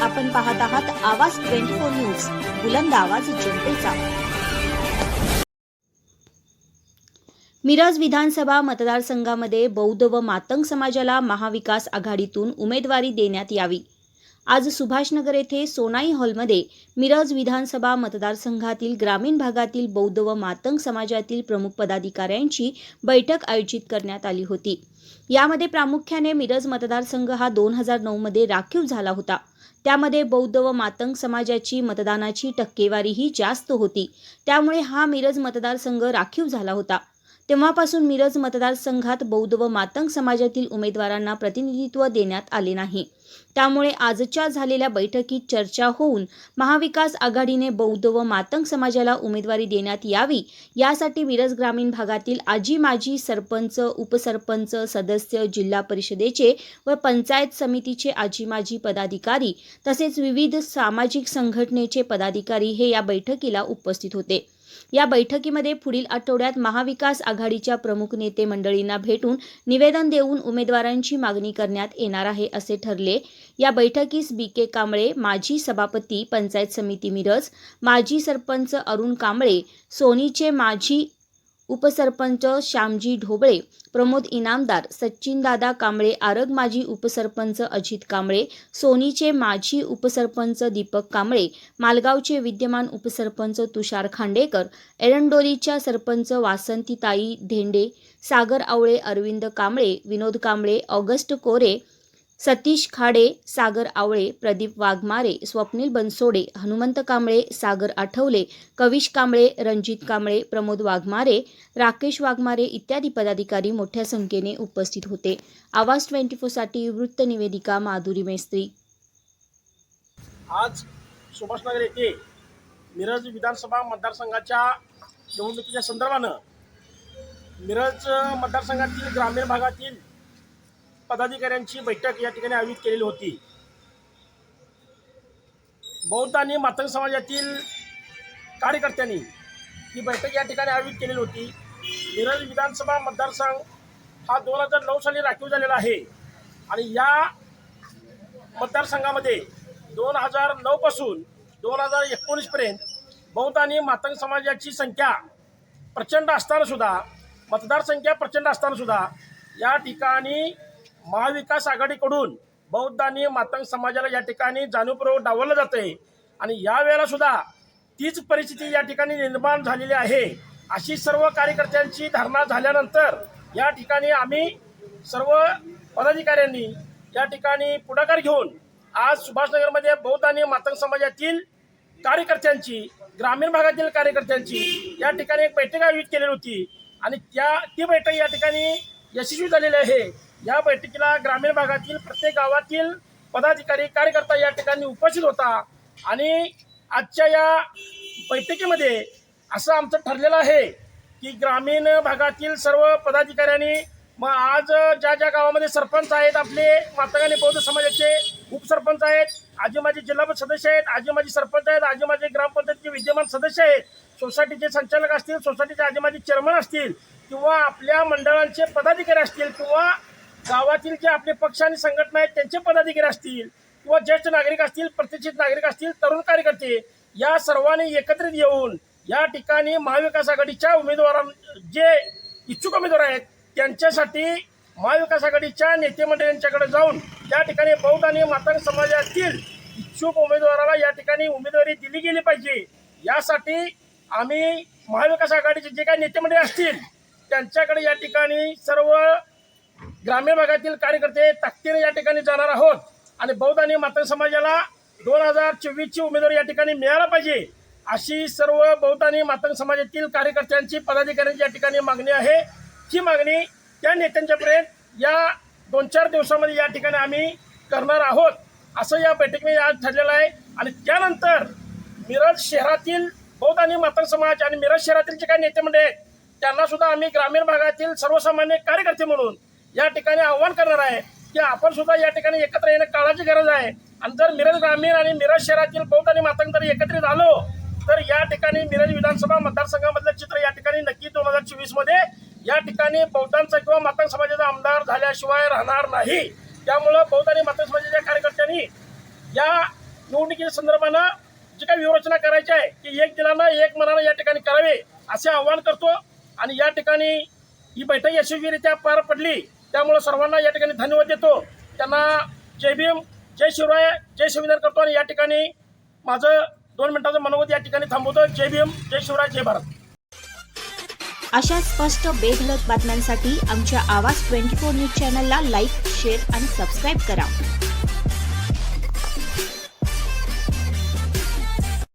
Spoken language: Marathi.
आपण पाहत आहात आवाज ट्वेंटी फोर न्यूज बुलंद आवाज जनतेचा. मिरज विधानसभा मतदारसंघामध्ये बौद्ध व मातंग समाजाला महाविकास आघाडीतून उमेदवारी देण्यात यावी. आज सुभाषनगर येथे सोनाई हॉलमध्ये मिरज विधानसभा मतदारसंघातील ग्रामीण भागातील बौद्ध व मातंग समाजातील प्रमुख पदाधिकाऱ्यांची बैठक आयोजित करण्यात आली होती. यामध्ये प्रामुख्याने मिरज मतदारसंघ हा दोन हजार नऊमध्ये राखीव झाला होता. त्यामध्ये बौद्ध व मातंग समाजाची मतदानाची टक्केवारीही जास्त होती. त्यामुळे हा मिरज मतदारसंघ राखीव झाला होता. तेव्हापासून मिरज मतदारसंघात बौद्ध व मातंग समाजातील उमेदवारांना प्रतिनिधित्व देण्यात आले नाही. त्यामुळे आजच्या झालेल्या बैठकीत चर्चा होऊन महाविकास आघाडीने बौद्ध व मातंग समाजाला उमेदवारी देण्यात यावी यासाठी मिरज ग्रामीण भागातील आजी माजी सरपंच उपसरपंच सदस्य जिल्हा परिषदेचे व पंचायत समितीचे आजी माजी पदाधिकारी तसेच विविध सामाजिक संघटनेचे पदाधिकारी हे या बैठकीला उपस्थित होते. या बैठकीमध्ये पुढील आठवड्यात महाविकास आघाडीच्या प्रमुख नेते मंडळींना भेटून निवेदन देऊन उमेदवारांची मागणी करण्यात येणार आहे असे ठरले. या बैठकीस बी के कांबळे माजी सभापती पंचायत समिती मिरज माजी सरपंच अरुण कांबळे सोनीचे माजी उपसरपंच श्यामजी ढोबळे प्रमोद इनामदार सच्चिनदादा कांबळे आरग माजी उपसरपंच अजित कांबळे सोनीचे माजी उपसरपंच दीपक कांबळे मालगावचे विद्यमान उपसरपंच तुषार खांडेकर एरंडोलीच्या सरपंच वासंतीताई धेंडे सागर आवळे अरविंद कांबळे विनोद कांबळे ऑगस्ट कोरे सतीश खाडे सागर आवळे प्रदीप वाघमारे स्वप्नील बनसोडे हनुमंत कांबळे सागर आठवले कविश कांबळे रणजित कांबळे प्रमोद वाघमारे राकेश वाघमारे इत्यादी पदाधिकारी मोठ्या संख्येने उपस्थित होते. आवाज ट्वेंटी फोरसाठी वृत्त निवेदिका माधुरी मेस्त्री. आज सुभाषनगर येथे मिरज विधानसभा मतदारसंघाच्या निवडणुकीच्या संदर्भानं मिरज मतदारसंघातील ग्रामीण भागातील पदाधिकाऱ्यांची बैठक या ठिकाणी आयोजित केलेली होती. बौद्ध आणि मातंग समाजातील कार्यकर्त्यांनी ही बैठक या ठिकाणी आयोजित केलेली होती. निरज विधानसभा मतदारसंघ हा दोन हजार नऊ साली राखीव झालेला आहे. आणि या मतदारसंघामध्ये दोन हजार नऊपासून दोन हजार एकोणीसपर्यंत बौद्ध आणि मातंग समाजाची संख्या प्रचंड असतानासुद्धा मतदारसंख्या प्रचंड असतानासुद्धा या ठिकाणी महाविकास आघाडीकडून बौद्ध आणि मातंग समाजाला या ठिकाणी जाणीवपूर्वक डावलं जात आहे आणि यावेळेला सुद्धा तीच परिस्थिती या ठिकाणी निर्माण झालेली आहे. अशी सर्व कार्यकर्त्यांची धारणा झाल्यानंतर या ठिकाणी आम्ही सर्व पदाधिकाऱ्यांनी या ठिकाणी पुढाकार घेऊन आज सुभाषनगरमध्ये बौद्ध आणि मातंग समाजातील कार्यकर्त्यांची ग्रामीण भागातील कार्यकर्त्यांची या ठिकाणी एक बैठक आयोजित केलेली होती. आणि त्या ती बैठक या ठिकाणी यशस्वी झालेली आहे. या बैठकीला ग्रामीण भागातील प्रत्येक गावातील पदाधिकारी कार्यकर्ता या ठिकाणी उपस्थित होता. आणि आजच्या या बैठकीमध्ये असं आमचं ठरलेलं आहे की ग्रामीण भागातील सर्व पदाधिकाऱ्यांनी मग आज ज्या ज्या गावामध्ये सरपंच आहेत आपले मातंगाने बौद्ध समाजाचे उपसरपंच आहेत आजी माझे जिल्हा सदस्य आहेत आजी माझे सरपंच आहेत आजी माझे ग्रामपंचायतीचे विद्यमान सदस्य आहेत सोसायटीचे संचालक असतील सोसायटीचे आजी माझे चेअरमन असतील किंवा आपल्या मंडळांचे पदाधिकारी असतील किंवा गावातील जे आपले पक्ष आणि संघटना आहेत त्यांचे पदाधिकारी असतील किंवा ज्येष्ठ नागरिक असतील प्रतिष्ठित नागरिक असतील तरुण कार्यकर्ते या सर्वांनी एकत्रित येऊन या ठिकाणी महाविकास आघाडीच्या उमेदवारां जे इच्छुक उमेदवार आहेत त्यांच्यासाठी महाविकास आघाडीच्या नेतेमंडळींच्याकडे जाऊन त्या ठिकाणी बौद्ध आणि मातंग समाजातील इच्छुक उमेदवाराला या ठिकाणी उमेदवारी दिली गेली पाहिजे. यासाठी आम्ही महाविकास आघाडीचे जे काही नेतेमंडळी असतील त्यांच्याकडे या ठिकाणी सर्व ग्रामीण भागातील कार्यकर्ते ताकदीने या ठिकाणी जाणार आहोत. आणि बौद्ध आणि मातंग समाजाला दोन हजार चोवीसची उमेदवारी या ठिकाणी मिळायला पाहिजे. अशी सर्व बौद्ध आणि मातंग समाजातील कार्यकर्त्यांची पदाधिकाऱ्यांची या ठिकाणी मागणी आहे. ही मागणी त्या नेत्यांच्यापर्यंत या दोन चार दिवसामध्ये या ठिकाणी आम्ही करणार आहोत. असं या बैठकीमध्ये आज ठरलेलं आहे. आणि त्यानंतर मिरज शहरातील बौद्ध आणि मातंग समाज आणि मिरज शहरातील जे काही नेते मंडळी आहेत त्यांना सुद्धा आम्ही ग्रामीण भागातील सर्वसामान्य कार्यकर्ते म्हणून या ठिकाणी आव्हान करणार आहे की आपण सुद्धा या ठिकाणी एकत्र येणं काळाची गरज आहे. आणि जर मिरज ग्रामीण आणि मिरज शहरातील बौद्ध आणि मातंग जर एकत्रित आलो तर या ठिकाणी मिरज विधानसभा मतदारसंघामधलं चित्र या ठिकाणी नक्की दोन हजार चोवीसमध्ये या ठिकाणी बौद्धांचा किंवा मातंग समाजाचा आमदार झाल्याशिवाय राहणार नाही. त्यामुळं बौद्ध आणि मातंग समाजाच्या कार्यकर्त्यांनी या निवडणुकीच्या संदर्भानं जी काही व्यूहरचना करायची आहे की एक दिलानं एक मनानं या ठिकाणी करावे असे आवाहन करतो. आणि या ठिकाणी ही बैठक यशस्वीरित्या पार पडली. त्यामुळे सर्वांना या ठिकाणी धन्यवाद देतो. त्यांना जय भीम जय शिवराय जय संविधान करतो आणि या ठिकाणी माझं दोन मिनिटाचं मनोगत या ठिकाणी थांबवतो. जय भीम जय शिवराय जय भारत. अशा स्पष्ट बेगलत बातम्यांसाठी आमच्या आवाज ट्वेंटी फोर न्यूज चॅनलला लाईक शेअर आणि सबस्क्राईब करा.